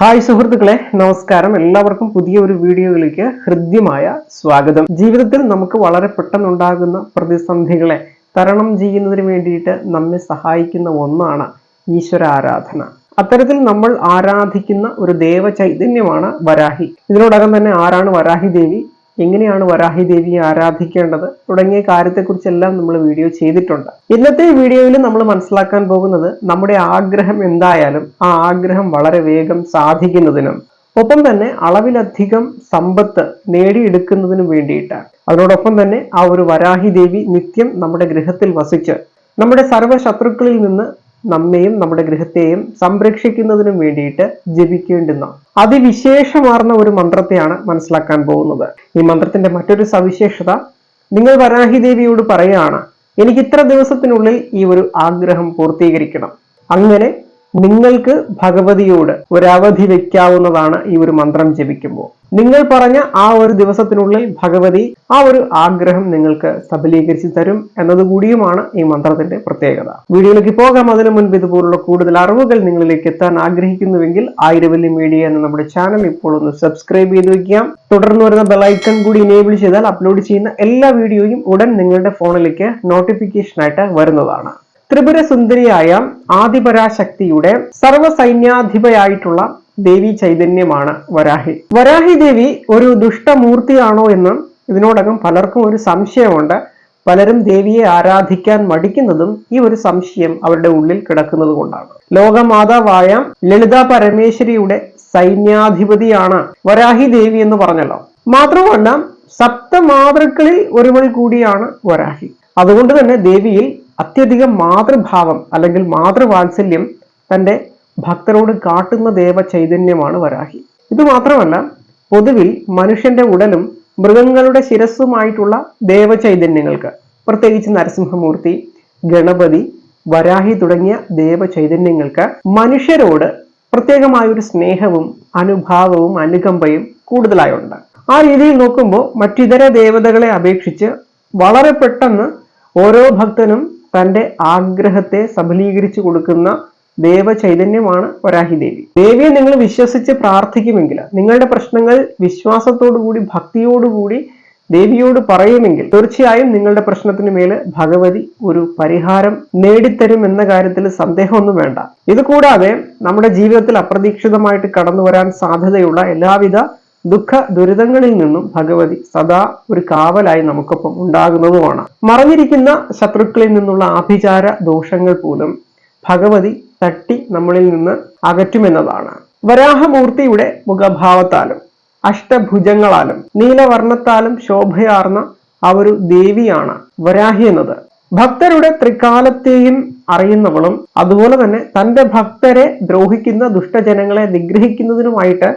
Hi സുഹൃത്തുക്കളെ നമസ്കാരം. എല്ലാവർക്കും പുതിയ ഒരു വീഡിയോയിലേക്ക് ഹൃദ്യമായ സ്വാഗതം. ജീവിതത്തിൽ നമുക്ക് വളരെ പെട്ടെന്നുണ്ടാകുന്ന പ്രതിസന്ധികളെ തരണം ചെയ്യുന്നതിന് വേണ്ടിയിട്ട് നമ്മെ സഹായിക്കുന്ന ഒന്നാണ് ഈശ്വര ആരാധന അത്തരത്തിൽ നമ്മൾ ആരാധിക്കുന്ന ഒരു ദേവ ചൈതന്യമാണ് വരാഹി. ഇതിനോടകം തന്നെ ആരാണ് വരാഹി ദേവി? എങ്ങനെയാണ് വരാഹി ദേവിയെ ആരാധിക്കേണ്ടത് തുടങ്ങിയ കാര്യത്തെക്കുറിച്ചെല്ലാം നമ്മൾ വീഡിയോ ചെയ്തിട്ടുണ്ട്. ഇന്നത്തെ വീഡിയോയിൽ നമ്മൾ മനസ്സിലാക്കാൻ പോകുന്നത് നമ്മുടെ ആഗ്രഹം എന്തായാലും ആ ആഗ്രഹം വളരെ വേഗം സാധിക്കുന്നതിനും ഒപ്പം തന്നെ അളവിലധികം സമ്പത്ത് നേടിയെടുക്കുന്നതിനും വേണ്ടിയിട്ടാണ്. അതിനോടൊപ്പം തന്നെ ആ ഒരു വരാഹി ദേവി നിത്യം നമ്മുടെ ഗൃഹത്തിൽ വസിച്ച് നമ്മുടെ സർവ ശത്രുക്കളിൽ നിന്ന് നമ്മെയും നമ്മുടെ ഗൃഹത്തെയും സംരക്ഷിക്കുന്നതിനും വേണ്ടിയിട്ട് ജപിക്കേണ്ടുന്ന അതിവിശേഷമാർന്ന ഒരു മന്ത്രത്തെയാണ് മനസ്സിലാക്കാൻ പോകുന്നത്. ഈ മന്ത്രത്തിന്റെ മറ്റൊരു സവിശേഷത നിങ്ങൾ വരാഹി ദേവിയോട് പറയുകയാണ് എനിക്ക് ഇത്ര ദിവസത്തിനുള്ളിൽ ഈ ഒരു ആഗ്രഹം പൂർത്തീകരിക്കണം. അങ്ങനെ നിങ്ങൾക്ക് ഭഗവതിയോട് ഒരു അവധി വെക്കാവുന്നതാണ് ഈ ഒരു മന്ത്രം ജപിക്കുമ്പോൾ. നിങ്ങൾ പറഞ്ഞ ആ ഒരു ദിവസത്തിനുള്ളിൽ ഭഗവതി ആ ഒരു ആഗ്രഹം നിങ്ങൾക്ക് സബലീകരിച്ച് തരും എന്നതുകൂടിയുമാണ് ഈ മന്ത്രത്തിന്റെ പ്രത്യേകത. വീഡിയോയിലേക്ക് പോകാം. അതിനു മുൻപ് ഇതുപോലുള്ള കൂടുതൽ അറിവുകൾ നിങ്ങളിലേക്ക് എത്താൻ ആഗ്രഹിക്കുന്നുവെങ്കിൽ ആയിരവല്ലി മീഡിയ എന്ന നമ്മുടെ ചാനൽ ഇപ്പോൾ ഒന്ന് സബ്സ്ക്രൈബ് ചെയ്ത് വെക്കാം തുടർന്ന് വരുന്ന ബെലൈക്കൺ കൂടി ഇനേബിൾ ചെയ്താൽ അപ്ലോഡ് ചെയ്യുന്ന എല്ലാ വീഡിയോയും ഉടൻ നിങ്ങളുടെ ഫോണിലേക്ക് നോട്ടിഫിക്കേഷനായിട്ട് വരുന്നതാണ്. ത്രിപുര സുന്ദരിയായ ആദിപരാശക്തിയുടെ സർവസൈന്യാധിപയായിട്ടുള്ള ദേവി ചൈതന്യമാണ് വരാഹി. വരാഹി ദേവി ഒരു ദുഷ്ടമൂർത്തിയാണോ എന്ന് ഇതിനോടകം പലർക്കും ഒരു സംശയമുണ്ട്. പലരും ദേവിയെ ആരാധിക്കാൻ മടിക്കുന്നതും ഈ ഒരു സംശയം അവരുടെ ഉള്ളിൽ കിടക്കുന്നത് കൊണ്ടാണ്. ലോകമാതാവായ ലളിത പരമേശ്വരിയുടെ സൈന്യാധിപതിയാണ് വരാഹി ദേവി എന്ന് പറഞ്ഞല്ലോ. മാത്രമല്ല സപ്തമാതൃക്കളിൽ ഒരുവൾ കൂടിയാണ് വരാഹി. അതുകൊണ്ട് തന്നെ ദേവിയിൽ അത്യധികം മാതൃഭാവം അല്ലെങ്കിൽ മാതൃവാത്സല്യം തന്റെ ഭക്തരോട് കാട്ടുന്ന ദേവ ചൈതന്യമാണ് വരാഹി. ഇത് മാത്രമല്ല പൊതുവിൽ മനുഷ്യന്റെ ഉടലും മൃഗങ്ങളുടെ ശിരസ്സുമായിട്ടുള്ള ദേവചൈതന്യങ്ങൾക്ക് പ്രത്യേകിച്ച് നരസിംഹമൂർത്തി ഗണപതി വരാഹി തുടങ്ങിയ ദേവചൈതന്യങ്ങൾക്ക് മനുഷ്യരോട് പ്രത്യേകമായ ഒരു സ്നേഹവും അനുഭാവവും അനുകമ്പയും കൂടുതലായുണ്ട്. ആ രീതിയിൽ നോക്കുമ്പോൾ മറ്റിതര ദേവതകളെ അപേക്ഷിച്ച് വളരെ പെട്ടെന്ന് ഓരോ ഭക്തനും തന്റെ ആഗ്രഹത്തെ സബലീകരിച്ചു കൊടുക്കുന്ന ദേവ ചൈതന്യമാണ് വരാഹി ദേവി ദേവിയെ നിങ്ങൾ വിശ്വസിച്ച് പ്രാർത്ഥിക്കുമെങ്കിൽ നിങ്ങളുടെ പ്രശ്നങ്ങൾ വിശ്വാസത്തോടുകൂടി ഭക്തിയോടുകൂടി ദേവിയോട് പറയുമെങ്കിൽ തീർച്ചയായും നിങ്ങളുടെ പ്രശ്നത്തിന് മേൽ ഭഗവതി ഒരു പരിഹാരം നേടിത്തരും എന്ന കാര്യത്തിൽ സന്ദേഹമൊന്നും വേണ്ട. ഇത് കൂടാതെ നമ്മുടെ ജീവിതത്തിൽ അപ്രതീക്ഷിതമായിട്ട് കടന്നു വരാൻ സാധ്യതയുള്ള എല്ലാവിധ ദുഃഖ ദുരിതങ്ങളിൽ നിന്നും ഭഗവതി സദാ ഒരു കാവലായി നമുക്കൊപ്പം ഉണ്ടാകുന്നതുമാണ്. മറഞ്ഞിരിക്കുന്ന ശത്രുക്കളിൽ നിന്നുള്ള ആഭിചാര ദോഷങ്ങൾ പോലും ഭഗവതി തട്ടി നമ്മളിൽ നിന്ന് അകറ്റുമെന്നതാണ്. വരാഹമൂർത്തിയുടെ മുഖഭാവത്താലും അഷ്ടഭുജങ്ങളാലും നീലവർണത്താലും ശോഭയാർന്ന ആ ഒരു ദേവിയാണ് വരാഹി എന്നത്. ഭക്തരുടെ ത്രികാലത്തെയും അറിയുന്നവളും അതുപോലെ തന്നെ തന്റെ ഭക്തരെ ദ്രോഹിക്കുന്ന ദുഷ്ടജനങ്ങളെ നിഗ്രഹിക്കുന്നതിനുമായിട്ട്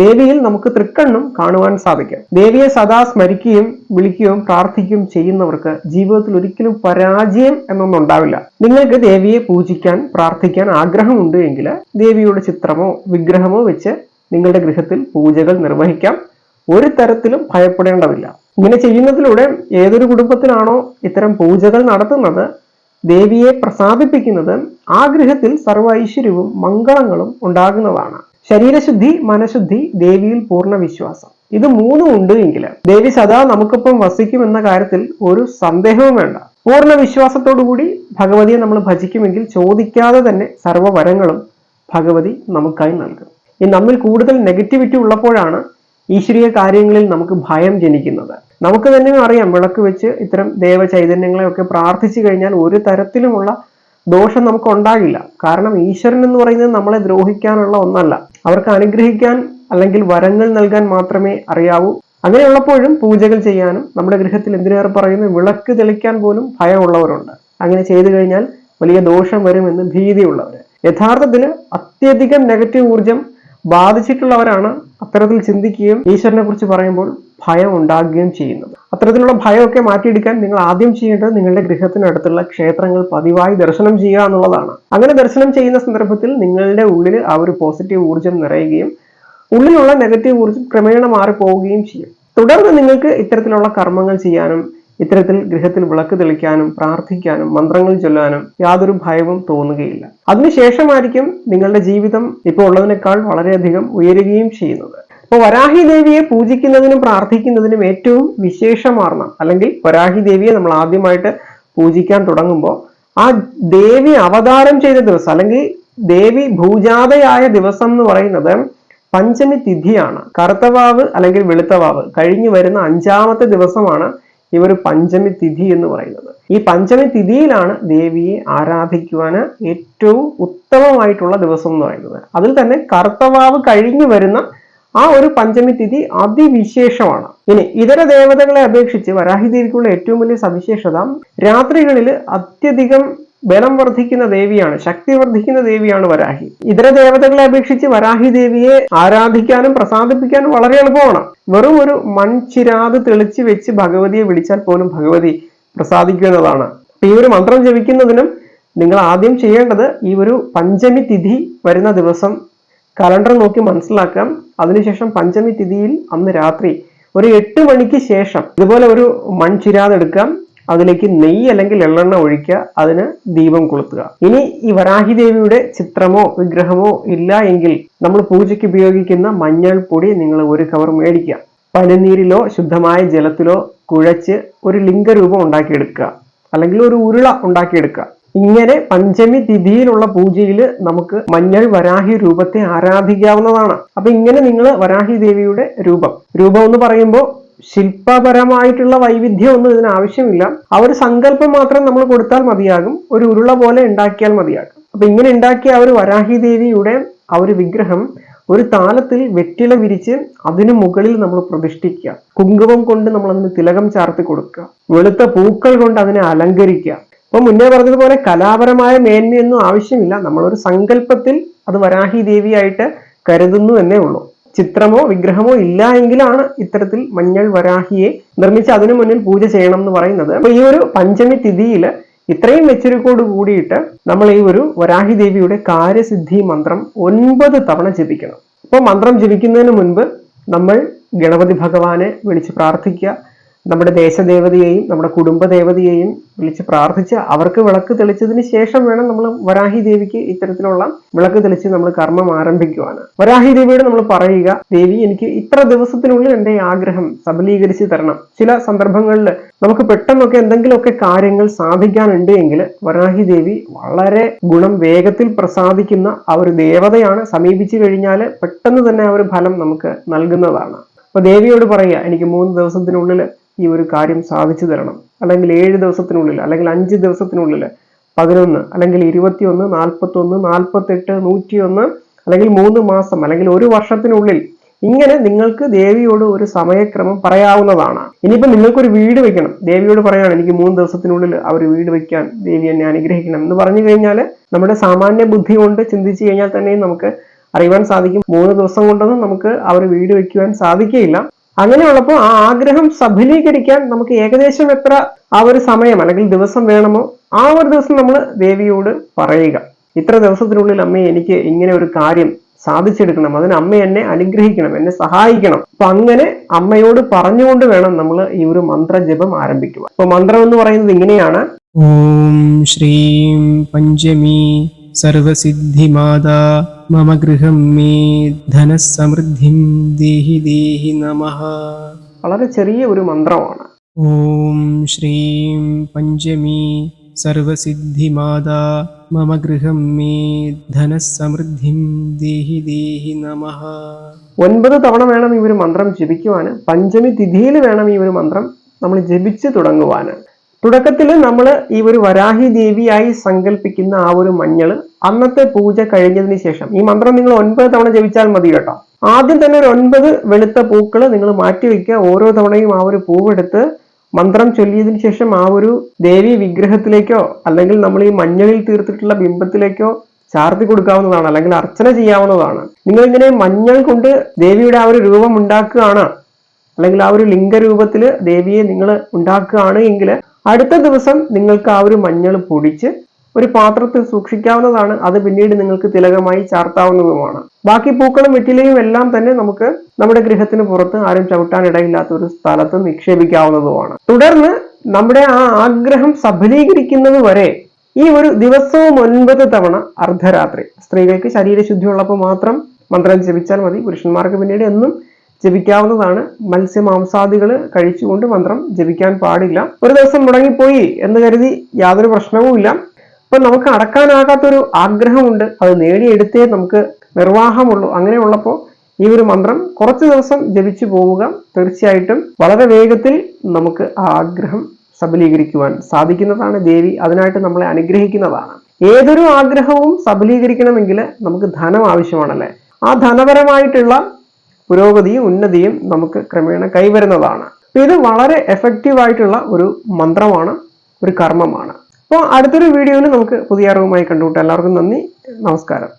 ദേവിയിൽ നമുക്ക് തൃക്കണ്ണും കാണുവാൻ സാധിക്കും. ദേവിയെ സദാ സ്മരിക്കുകയും വിളിക്കുകയും പ്രാർത്ഥിക്കുകയും ചെയ്യുന്നവർക്ക് ജീവിതത്തിൽ ഒരിക്കലും പരാജയം എന്നൊന്നും ഉണ്ടാവില്ല. നിങ്ങൾക്ക് ദേവിയെ പൂജിക്കാൻ പ്രാർത്ഥിക്കാൻ ആഗ്രഹമുണ്ട് എങ്കിൽ ദേവിയുടെ ചിത്രമോ വിഗ്രഹമോ വെച്ച് നിങ്ങളുടെ ഗൃഹത്തിൽ പൂജകൾ നിർവഹിക്കാം. ഒരു തരത്തിലും ഭയപ്പെടേണ്ടതില്ല. ഇങ്ങനെ ചെയ്യുന്നതിലൂടെ ഏതൊരു കുടുംബത്തിലാണോ ഇത്തരം പൂജകൾ നടത്തുന്നത്? ദേവിയെ പ്രസാദിപ്പിക്കുന്നത് ആ ഗൃഹത്തിൽ സർവ ഐശ്വര്യവും മംഗളങ്ങളും ഉണ്ടാകുന്നതാണ്. ശരീരശുദ്ധി മനഃശുദ്ധി ദേവിയിൽ പൂർണ വിശ്വാസം. ഇത് മൂന്നും ഉണ്ട് എങ്കിൽ ദേവി സദാ നമുക്കൊപ്പം വസിക്കുമെന്ന കാര്യത്തിൽ ഒരു സന്ദേഹവും വേണ്ട. പൂർണ വിശ്വാസത്തോടുകൂടി ഭഗവതിയെ നമ്മൾ ഭജിക്കുമെങ്കിൽ ചോദിക്കാതെ തന്നെ സർവവരങ്ങളും ഭഗവതി നമുക്കായി നൽകും. ഈ നമ്മിൽ കൂടുതൽ നെഗറ്റിവിറ്റി ഉള്ളപ്പോഴാണ് ഈശ്വരീയ കാര്യങ്ങളിൽ നമുക്ക് ഭയം ജനിക്കുന്നത്. നമുക്ക് തന്നെ അറിയാം വിളക്ക് വെച്ച് ഇത്തരം ദേവചൈതന്യങ്ങളെയൊക്കെ പ്രാർത്ഥിച്ചു കഴിഞ്ഞാൽ ഒരു തരത്തിലുമുള്ള ദോഷം നമുക്ക് ഉണ്ടാകില്ല. കാരണം ഈശ്വരൻ എന്ന് പറയുന്നത് നമ്മളെ ദ്രോഹിക്കാനുള്ള ഒന്നല്ല. അവർക്ക് അനുഗ്രഹിക്കാൻ അല്ലെങ്കിൽ വരങ്ങൾ നൽകാൻ മാത്രമേ അറിയാവൂ. അങ്ങനെയുള്ളപ്പോഴും പൂജകൾ ചെയ്യാനും നമ്മുടെ ഗൃഹത്തിൽ എന്തിനേറെ പറയുന്നു? വിളക്ക് തെളിക്കാൻ പോലും ഭയമുള്ളവരുണ്ട്. അങ്ങനെ ചെയ്തു കഴിഞ്ഞാൽ വലിയ ദോഷം വരുമെന്ന് ഭീതിയുള്ളവർ യഥാർത്ഥത്തിൽ അത്യധികം നെഗറ്റീവ് ഊർജം ബാധിച്ചിട്ടുള്ളവരാണ് അത്തരത്തിൽ ചിന്തിക്കുകയും ഈശ്വരനെ കുറിച്ച് പറയുമ്പോൾ ഭയം ഉണ്ടാകുകയും ചെയ്യുന്നത്. അത്തരത്തിലുള്ള ഭയമൊക്കെ മാറ്റിയെടുക്കാൻ നിങ്ങൾ ആദ്യം ചെയ്യേണ്ടത് നിങ്ങളുടെ ഗൃഹത്തിനടുത്തുള്ള ക്ഷേത്രങ്ങൾ പതിവായി ദർശനം ചെയ്യുക എന്നുള്ളതാണ്. അങ്ങനെ ദർശനം ചെയ്യുന്ന സന്ദർഭത്തിൽ നിങ്ങളുടെ ഉള്ളിൽ ആ ഒരു പോസിറ്റീവ് ഊർജം നിറയുകയും ഉള്ളിലുള്ള നെഗറ്റീവ് ഊർജം ക്രമേണ മാറിപ്പോവുകയും ചെയ്യും. തുടർന്ന് നിങ്ങൾക്ക് ഇത്തരത്തിലുള്ള കർമ്മങ്ങൾ ചെയ്യാനും ഇത്തരത്തിൽ ഗൃഹത്തിൽ വിളക്ക് തെളിക്കാനും പ്രാർത്ഥിക്കാനും മന്ത്രങ്ങൾ ചൊല്ലാനും യാതൊരു ഭയവും തോന്നുകയില്ല. അതിനുശേഷമായിരിക്കും നിങ്ങളുടെ ജീവിതം ഇപ്പോൾ ഉള്ളതിനേക്കാൾ വളരെയധികം ഉയരുകയും ചെയ്യുന്നത്. അപ്പോൾ വരാഹി ദേവിയെ പൂജിക്കുന്നതിനും പ്രാർത്ഥിക്കുന്നതിനും ഏറ്റവും വിശേഷമാർന്ന അല്ലെങ്കിൽ വരാഹി ദേവിയെ നമ്മൾ ആദ്യമായിട്ട് പൂജിക്കാൻ തുടങ്ങുമ്പോൾ ആ ദേവി അവതാരം ചെയ്ത ദിവസം അല്ലെങ്കിൽ ദേവി ഭൂജാതയായ ദിവസം എന്ന് പറയുന്നത് പഞ്ചമി തിഥിയാണ്. കറുത്തവാവ് അല്ലെങ്കിൽ വെളുത്തവാവ് കഴിഞ്ഞു വരുന്ന അഞ്ചാമത്തെ ദിവസമാണ് ഈ ഒരു പഞ്ചമി തിഥി എന്ന് പറയുന്നത്. ഈ പഞ്ചമി തിഥിയിലാണ് ദേവിയെ ആരാധിക്കുവാന് ഏറ്റവും ഉത്തമമായിട്ടുള്ള ദിവസം എന്ന് പറയുന്നത്. അതിൽ തന്നെ കർത്തവാവ് കഴിഞ്ഞു വരുന്ന ആ ഒരു പഞ്ചമി തിഥി അതിവിശേഷമാണ്. ഇനി ഇതര ദേവതകളെ അപേക്ഷിച്ച് വരാഹി ദേവിക്കുള്ള ഏറ്റവും വലിയ സവിശേഷത രാത്രികളിൽ അത്യധികം ബലം വർദ്ധിക്കുന്ന ദേവിയാണ് ശക്തി വർദ്ധിക്കുന്ന ദേവിയാണ് വരാഹി. ഇതര ദേവതകളെ അപേക്ഷിച്ച് വരാഹി ദേവിയെ ആരാധിക്കാനും പ്രസാദിപ്പിക്കാനും വളരെ എളുപ്പമാണ്. വെറും ഒരു മൺചിരാത് തെളിച്ച് വെച്ച് ഭഗവതിയെ വിളിച്ചാൽ പോലും ഭഗവതി പ്രസാദിക്കുന്നതാണ് ഈ ഒരു മന്ത്രം ജപിക്കുന്നതിനും നിങ്ങൾ ആദ്യം ചെയ്യേണ്ടത് ഈ ഒരു പഞ്ചമി തിഥി വരുന്ന ദിവസം കലണ്ടർ നോക്കി മനസ്സിലാക്കാം. അതിനുശേഷം പഞ്ചമി തിഥിയിൽ അന്ന് രാത്രി ഒരു എട്ട് മണിക്ക് ശേഷം ഇതുപോലെ ഒരു മൺചിരാതെടുക്കാം അതിലേക്ക് നെയ്യ് അല്ലെങ്കിൽ എള്ളെണ്ണ ഒഴിക്കുക അതിന് ദീപം കൊളുത്തുക. ഇനി ഈ വരാഹി ദേവിയുടെ ചിത്രമോ വിഗ്രഹമോ ഇല്ല എങ്കിൽ നമ്മൾ പൂജയ്ക്ക് ഉപയോഗിക്കുന്ന മഞ്ഞൾ പൊടി നിങ്ങൾ ഒരു കവർ മേടിക്കുക. പനിനീരിലോ ശുദ്ധമായ ജലത്തിലോ കുഴച്ച് ഒരു ലിംഗരൂപം ഉണ്ടാക്കിയെടുക്കുക. അല്ലെങ്കിൽ ഒരു ഉരുള ഉണ്ടാക്കിയെടുക്കുക. ഇങ്ങനെ പഞ്ചമി തിഥിയിലുള്ള പൂജയിൽ നമുക്ക് മഞ്ഞൾ വരാഹി രൂപത്തെ ആരാധിക്കാവുന്നതാണ്. അപ്പൊ ഇങ്ങനെ നിങ്ങൾ വരാഹി ദേവിയുടെ രൂപം. രൂപം എന്ന് പറയുമ്പോൾ ശില്പപരമായിട്ടുള്ള വൈവിധ്യം ഒന്നും ഇതിന് ആവശ്യമില്ല. ആ ഒരു സങ്കല്പം മാത്രം നമ്മൾ കൊടുത്താൽ മതിയാകും. ഒരു ഉരുള പോലെ ഉണ്ടാക്കിയാൽ മതിയാകും. അപ്പൊ ഇങ്ങനെ ഉണ്ടാക്കിയ ആ ഒരു വരാഹി ദേവിയുടെ ആ ഒരു വിഗ്രഹം ഒരു താലത്തിൽ വെറ്റില വിരിച്ച് അതിനു മുകളിൽ നമ്മൾ പ്രതിഷ്ഠിക്കുക. കുങ്കുമം കൊണ്ട് നമ്മൾ അതിന് തിലകം ചാർത്തി കൊടുക്കുക. വെളുത്ത പൂക്കൾ കൊണ്ട് അതിനെ അലങ്കരിക്കുക. അപ്പൊ മുന്നേ പറഞ്ഞതുപോലെ കലാപരമായ മേന്മയൊന്നും ആവശ്യമില്ല. നമ്മളൊരു സങ്കല്പത്തിൽ അത് വരാഹി ദേവിയായിട്ട് കരുതുന്നു എന്നേ ഉള്ളൂ. ചിത്രമോ വിഗ്രഹമോ ഇല്ല എങ്കിലാണ് ഇത്തരത്തിൽ മഞ്ഞൾ വരാഹിയെ നിർമ്മിച്ച് അതിനു മുന്നിൽ പൂജ ചെയ്യണം എന്ന് പറയുന്നത്. അപ്പൊ ഈ ഒരു പഞ്ചമി തിഥിയിൽ ഇത്രയും മെച്ചുരുക്കോട് കൂടിയിട്ട് നമ്മൾ ഈ ഒരു വരാഹി ദേവിയുടെ കാര്യസിദ്ധി മന്ത്രം ഒൻപത് തവണ ജപിക്കണം. അപ്പോൾ മന്ത്രം ജപിക്കുന്നതിന് മുൻപ് നമ്മൾ ഗണപതി ഭഗവാനെ വിളിച്ച് പ്രാർത്ഥിക്കുക. നമ്മുടെ ദേശദേവതയെയും നമ്മുടെ കുടുംബദേവതയെയും വിളിച്ച് പ്രാർത്ഥിച്ച് അവർക്ക് വിളക്ക് തെളിച്ചതിന് ശേഷം വേണം നമ്മൾ വരാഹി ദേവിക്ക് ഇത്തരത്തിലുള്ള വിളക്ക് തെളിച്ച് നമ്മൾ കർമ്മം ആരംഭിക്കുവാണ്. വരാഹി ദേവിയോട് നമ്മൾ പറയുക ദേവി എനിക്ക് ഇത്ര ദിവസത്തിനുള്ളിൽ എന്റെ ആഗ്രഹം സബലീകരിച്ച് തരണം. ചില സന്ദർഭങ്ങളിൽ നമുക്ക് പെട്ടെന്നൊക്കെ എന്തെങ്കിലുമൊക്കെ കാര്യങ്ങൾ സാധിക്കാനുണ്ട് എങ്കിൽ വരാഹി ദേവി വളരെ ഗുണം വേഗത്തിൽ പ്രസാദിക്കുന്ന ആ ഒരു ദേവതയാണ്. സമീപിച്ചു കഴിഞ്ഞാൽ പെട്ടെന്ന് തന്നെ ആ ഒരു ഫലം നമുക്ക് നൽകുന്നതാണ്. അപ്പൊ ദേവിയോട് പറയുക എനിക്ക് മൂന്ന് ദിവസത്തിനുള്ളിൽ ഈ ഒരു കാര്യം സാധിച്ചു തരണം. അല്ലെങ്കിൽ ഏഴ് ദിവസത്തിനുള്ളിൽ അല്ലെങ്കിൽ അഞ്ച് ദിവസത്തിനുള്ളിൽ പതിനൊന്ന് അല്ലെങ്കിൽ ഇരുപത്തിയൊന്ന് നാൽപ്പത്തൊന്ന് നാൽപ്പത്തെട്ട് നൂറ്റിയൊന്ന് അല്ലെങ്കിൽ മൂന്ന് മാസം അല്ലെങ്കിൽ ഒരു വർഷത്തിനുള്ളിൽ ഇങ്ങനെ നിങ്ങൾക്ക് ദേവിയോട് ഒരു സമയക്രമം പറയാവുന്നതാണ്. ഇനിയിപ്പോൾ നിങ്ങൾക്കൊരു വീട് വെക്കണം. ദേവിയോട് പറയാണ് എനിക്ക് മൂന്ന് ദിവസത്തിനുള്ളിൽ അവർ വീട് വെക്കാൻ ദേവി എന്നെ അനുഗ്രഹിക്കണം. എന്ന് പറഞ്ഞു കഴിഞ്ഞാൽ നമ്മുടെ സാമാന്യ ബുദ്ധി കൊണ്ട് ചിന്തിച്ചു കഴിഞ്ഞാൽ തന്നെയും നമുക്ക് അറിയുവാൻ സാധിക്കും. മൂന്ന് ദിവസം കൊണ്ടൊന്നും നമുക്ക് അവർ വീട് വെക്കുവാൻ സാധിക്കുകയില്ല. അങ്ങനെയുള്ളപ്പോൾ ആ ആഗ്രഹം സഫലീകരിക്കാൻ നമുക്ക് ഏകദേശം എത്ര ആ ഒരു സമയം അല്ലെങ്കിൽ ദിവസം വേണമോ ആ ഒരു ദിവസം നമ്മൾ ദേവിയോട് പറയുക. ഇത്ര ദിവസത്തിനുള്ളിൽ അമ്മ എനിക്ക് ഇങ്ങനെ ഒരു കാര്യം സാധിച്ചെടുക്കണം. അതിന് അമ്മ എന്നെ അനുഗ്രഹിക്കണം എന്നെ സഹായിക്കണം. അപ്പൊ അങ്ങനെ അമ്മയോട് പറഞ്ഞുകൊണ്ട് വേണം നമ്മൾ ഈ ഒരു മന്ത്രജപം ആരംഭിക്കുക അപ്പൊ മന്ത്രം എന്ന് പറയുന്നത് ഇങ്ങനെയാണ്. ഓം ശ്രീം പഞ്ചമി സർവസിദ്ധിമാതാ മമ ഗൃഹം മേ ധനസമൃദ്ധിം ദേഹി ദേഹി നമ. വളരെ ചെറിയ ഒരു മന്ത്രമാണ്. ഓം ശ്രീം പഞ്ചമി സർവസിദ്ധിമാതാ മമ ഗൃഹം മേ ധനസമൃദ്ധിം ദേഹി ദേഹി നമ. ഒൻപത് തവണ വേണം ഈ ഒരു മന്ത്രം ജപിക്കുവാന്. പഞ്ചമി തിഥിയിൽ വേണം ഈ ഒരു മന്ത്രം നമ്മൾ ജപിച്ച് തുടങ്ങുവാന്. തുടക്കത്തിൽ നമ്മൾ ഈ ഒരു വരാഹി ദേവിയായി സങ്കല്പിക്കുന്ന ആ ഒരു മഞ്ഞൾ അന്നത്തെ പൂജ കഴിഞ്ഞതിന് ശേഷം ഈ മന്ത്രം നിങ്ങൾ ഒൻപത് തവണ ജപിച്ചാൽ മതി കേട്ടോ. ആദ്യം തന്നെ ഒരു ഒൻപത് വെളുത്ത പൂക്കൾ നിങ്ങൾ മാറ്റി വെക്കുക. ഓരോ തവണയും ആ ഒരു പൂവെടുത്ത് മന്ത്രം ചൊല്ലിയതിനു ശേഷം ആ ഒരു ദേവി വിഗ്രഹത്തിലേക്കോ അല്ലെങ്കിൽ നമ്മൾ ഈ മഞ്ഞളിൽ തീർത്തിട്ടുള്ള ബിംബത്തിലേക്കോ ചാർത്തി കൊടുക്കാവുന്നതാണ് അല്ലെങ്കിൽ അർച്ചന ചെയ്യാവുന്നതാണ്. നിങ്ങൾ ഇങ്ങനെ മഞ്ഞൾ കൊണ്ട് ദേവിയുടെ ആ ഒരു രൂപം ഉണ്ടാക്കുകയാണ് അല്ലെങ്കിൽ ആ ഒരു ലിംഗരൂപത്തിൽ ദേവിയെ നിങ്ങൾ ഉണ്ടാക്കുകയാണ് എങ്കിൽ അടുത്ത ദിവസം നിങ്ങൾക്ക് ആ ഒരു മഞ്ഞൾ പൊടിച്ച് ഒരു പാത്രത്തിൽ സൂക്ഷിക്കാവുന്നതാണ്. അത് പിന്നീട് നിങ്ങൾക്ക് തിലകമായി ചാർത്താവുന്നതുമാണ്. ബാക്കി പൂക്കളും വെറ്റിലയും എല്ലാം തന്നെ നമുക്ക് നമ്മുടെ ഗൃഹത്തിന് പുറത്ത് ആരും ചവിട്ടാനിടയില്ലാത്ത ഒരു സ്ഥലത്ത് നിക്ഷേപിക്കാവുന്നതുമാണ്. തുടർന്ന് നമ്മുടെ ആ ആഗ്രഹം സഫലീകരിക്കുന്നത് വരെ ഈ ഒരു ദിവസവും ഒൻപത് തവണ അർദ്ധരാത്രി. സ്ത്രീകൾക്ക് ശരീരശുദ്ധിയുള്ളപ്പോൾ മാത്രം മന്ത്രം ജപിച്ചാൽ മതി. പുരുഷന്മാർക്ക് പിന്നീട് എന്നും ജപിക്കാവുന്നതാണ്. മത്സ്യമാംസാദികൾ കഴിച്ചുകൊണ്ട് മന്ത്രം ജപിക്കാൻ പാടില്ല. ഒരു ദിവസം മുടങ്ങിപ്പോയി എന്ന് കരുതി യാതൊരു പ്രശ്നവുമില്ല അപ്പൊ നമുക്ക് അടക്കാനാകാത്തൊരു ആഗ്രഹമുണ്ട്. അത് നേടിയെടുത്തേ നമുക്ക് നിർവാഹമുള്ളൂ. അങ്ങനെയുള്ളപ്പോൾ ഈ ഒരു മന്ത്രം കുറച്ച് ദിവസം ജപിച്ചു പോവുക. തീർച്ചയായിട്ടും വളരെ വേഗത്തിൽ നമുക്ക് ആ ആഗ്രഹം സബലീകരിക്കുവാൻ സാധിക്കുന്നതാണ് ദേവി. അതിനായിട്ട് നമ്മളെ അനുഗ്രഹിക്കുന്നതാണ്. ഏതൊരു ആഗ്രഹവും സബലീകരിക്കണമെങ്കിൽ നമുക്ക് ധനം ആവശ്യമാണല്ലേ? ആ ധനപരമായിട്ടുള്ള പുരോഗതിയും ഉന്നതിയും നമുക്ക് ക്രമേണ കൈവരുന്നതാണ്. ഇത് വളരെ എഫക്റ്റീവ് ആയിട്ടുള്ള ഒരു മന്ത്രമാണ് ഒരു കർമ്മമാണ്. അപ്പോൾ അടുത്തൊരു വീഡിയോയിൽ നമുക്ക് പുതിയ അറിവുമായി കണ്ടുമുട്ടാം. എല്ലാവർക്കും നന്ദി. നമസ്കാരം.